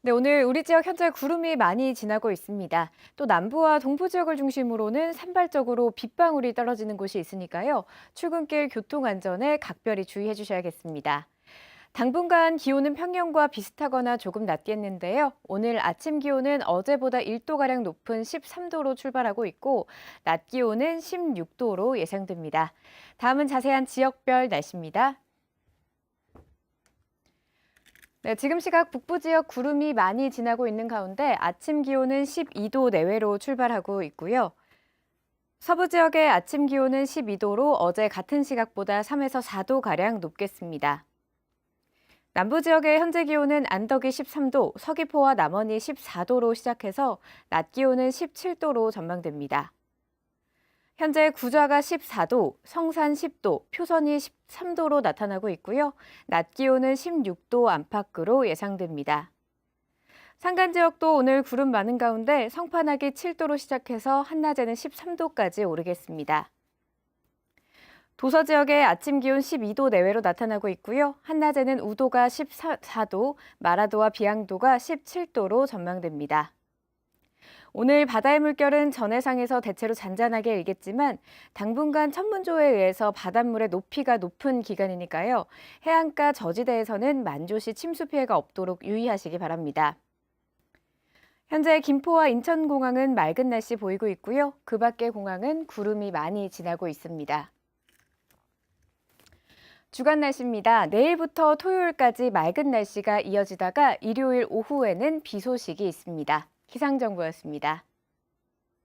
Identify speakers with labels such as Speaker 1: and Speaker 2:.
Speaker 1: 네, 오늘 우리 지역 현재 구름이 많이 지나고 있습니다. 또 남부와 동부 지역을 중심으로는 산발적으로 빗방울이 떨어지는 곳이 있으니까요. 출근길 교통 안전에 각별히 주의해 주셔야겠습니다. 당분간 기온은 평년과 비슷하거나 조금 낮겠는데요. 오늘 아침 기온은 어제보다 1도가량 높은 13도로 출발하고 있고, 낮 기온은 16도로 예상됩니다. 다음은 자세한 지역별 날씨입니다. 네, 지금 시각 북부 지역 구름이 많이 지나고 있는 가운데 아침 기온은 12도 내외로 출발하고 있고요. 서부 지역의 아침 기온은 12도로 어제 같은 시각보다 3에서 4도 가량 높겠습니다. 남부 지역의 현재 기온은 안덕이 13도, 서귀포와 남원이 14도로 시작해서 낮 기온은 17도로 전망됩니다. 현재 구좌가 14도, 성산 10도, 표선이 13도로 나타나고 있고요. 낮 기온은 16도 안팎으로 예상됩니다. 산간 지역도 오늘 구름 많은 가운데 성판하기 7도로 시작해서 한낮에는 13도까지 오르겠습니다. 도서 지역의 아침 기온 12도 내외로 나타나고 있고요. 한낮에는 우도가 14도, 마라도와 비양도가 17도로 전망됩니다. 오늘 바다의 물결은 전해상에서 대체로 잔잔하게 일겠지만 당분간 천문조에 의해서 바닷물의 높이가 높은 기간이니까요. 해안가 저지대에서는 만조시 침수 피해가 없도록 유의하시기 바랍니다. 현재 김포와 인천공항은 맑은 날씨 보이고 있고요. 그 밖의 공항은 구름이 많이 지나고 있습니다. 주간 날씨입니다. 내일부터 토요일까지 맑은 날씨가 이어지다가 일요일 오후에는 비 소식이 있습니다. 기상정보였습니다.